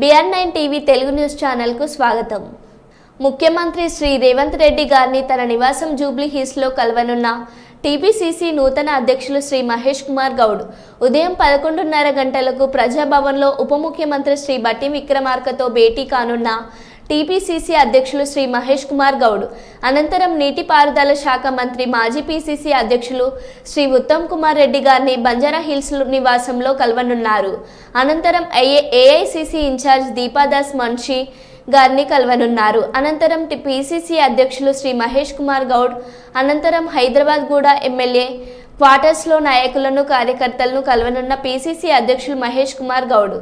BR nine TV Telugu news ఛానల్కు స్వాగతం. ముఖ్యమంత్రి శ్రీ రేవంత్ రెడ్డి గారిని తన నివాసం జూబ్లీ హిల్స్లో కలవనున్న టీపీసీసీ నూతన అధ్యక్షులు శ్రీ మహేష్ కుమార్ గౌడ్ ఉదయం పదకొండున్నర గంటలకు ప్రజాభవన్లో ఉప ముఖ్యమంత్రి శ్రీ బట్టి విక్రమార్కతో భేటీ కానున్న టీపీసీసీ అధ్యక్షులు శ్రీ మహేష్ కుమార్ గౌడ్. అనంతరం నీటిపారుదల శాఖ మంత్రి మాజీ పీసీసీ అధ్యక్షులు శ్రీ ఉత్తమ్ కుమార్ రెడ్డి గారిని బంజారా హిల్స్ నివాసంలో కలవనున్నారు. అనంతరం ఏఐ ఏఐసిసి ఇన్ఛార్జ్ దీపాదాస్ మన్షి గారిని కలవనున్నారు. అనంతరం పీసీసీ పిసిసి అధ్యక్షులు శ్రీ మహేష్ కుమార్ గౌడ్ అనంతరం హైదరాబాద్ కూడా ఎమ్మెల్యే క్వార్టర్స్లో నాయకులను కార్యకర్తలను కలవనున్న పిసిసి అధ్యక్షులు మహేష్ కుమార్ గౌడ్.